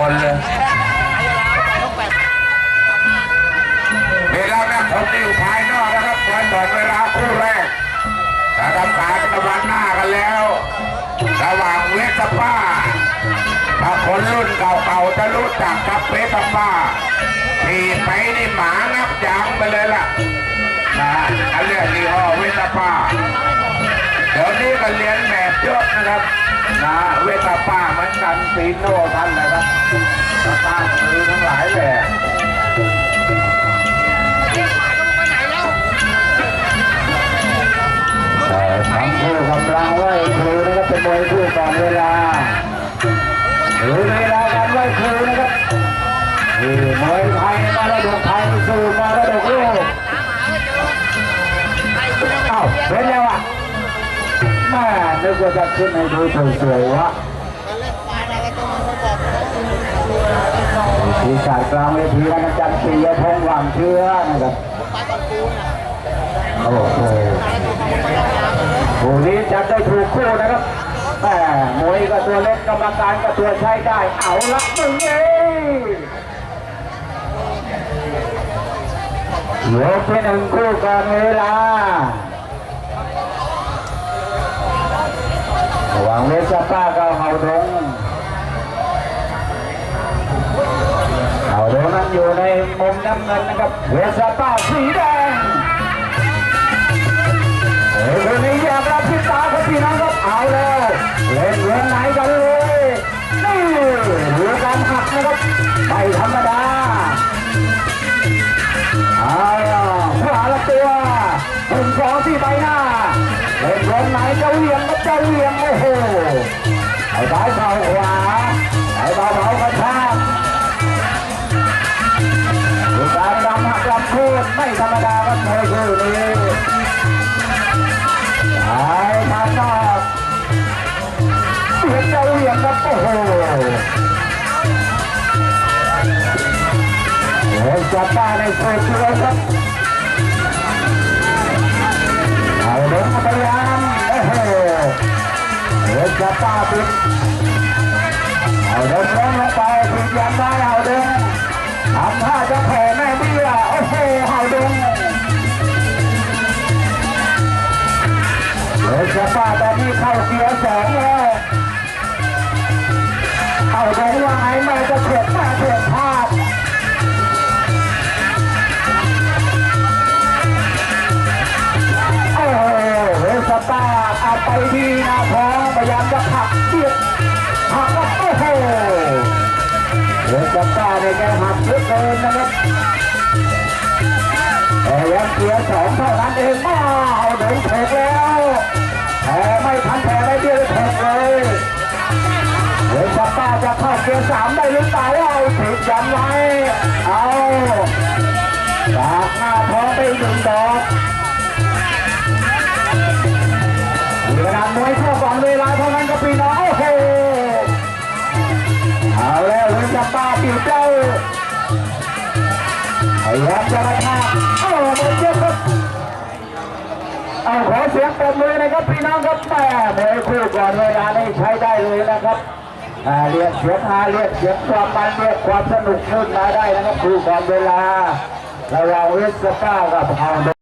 คนเลยเวลานักผมอยู่ภายนอกนะครับคอยบอกเวลาคู่แรกจะทำการตะวันหน้ากันแล้วระหว่างเวสป้าถ้าคนรุ่นเก่าๆจะรู้จักกับเวสป้าขี่ไปนี่หมางับยางไปเลยล่ะนะอันเรียกยี่ห้อเวสป้า เดี๋ยวนี้ก็เรียนแบบเยอะนะครับนะเวทป้าเหมือนกันปีโน่ท่านนะครับสตาร์คือทั้งหลายแหละทั้งคู่กำลังไหวครูนะครับเป็นมวยคู่ก่อนเวลาหรือ นึกว่าจะขึ้นให้ดูสวยๆวะทีศาสตร์กลางเวทีนะจันทร์ปียพงษ์หวังเชื้อนะครับโอ้โหคู่นี้จัดได้ถูกคู่นะครับแม่มวยก็ตัวเล็กกรรมการก็ตัวใช้ได้ เอาละมึงเอ้ยยกที่หนึ่งคู่ก่อนเวลา ระว่างเวสป้ากับเฮาดงเฮาดงนั้นอยู่ในมุมน้ำเงินนะครับเวสป้าสีแดงเฮ้ยคนนี้อยากรับพิตาครับพี่น้องครับเอาแล้วเล่นเล่นไหนกันเลยนี่ดูการหักนะครับไม่ธรรมดา ไม่ธรรมดาครับมวยคู่นี้ไอ้ทางนอกเสียงเจ้าเวียงครับโอ้โหเฮ้ยจับป้าในโซ่ช่วยครับเอาเดินพยายามโอ้โหเดินจะป้าปิดเอาเดินลงลงไปปิดยันได้เอาเดิน เดินจะป้าตอนนี้เข้าเกียร์สองแล้วเอาเดินว่าไงแม่จะเฉียดม่เฉียดพลาดโอ้โหเฮสตาเอาไปที่หน้าท้องพยายามจะผักเบียดผลักแล้วโอ้โหเฮสตาร์เนี่ยแกหักเยอะเกินนะครับแต่ยังเสียสองเท่านั้นเองมาเอาเดินเถกแล้ว เกียร์สามได้หรือเปล่าเอาถีบยันไว้เอาจากหน้าท้องไปหนึ่งดอกมีขนาดมวยเข้าก่อนเวลาเท่านั้นก็ปีน้องโอ้โหเอาแล้วเรื่องจะปาปิวเจ้าพยายามจะมาทาโอ้โหเยอะครับเอาขอเสียงปรบมือนะครับพี่น้องครับแม่เมวยคู่ก่อนเวลานี้ใช้ได้เลยนะครับ เรียกเสียงฮาเรียกเสียงความมันเรียกความสนุกขึ้นมาได้นะครับคู่ก่อนเวลาระหว่างเวสก้ากับเฮา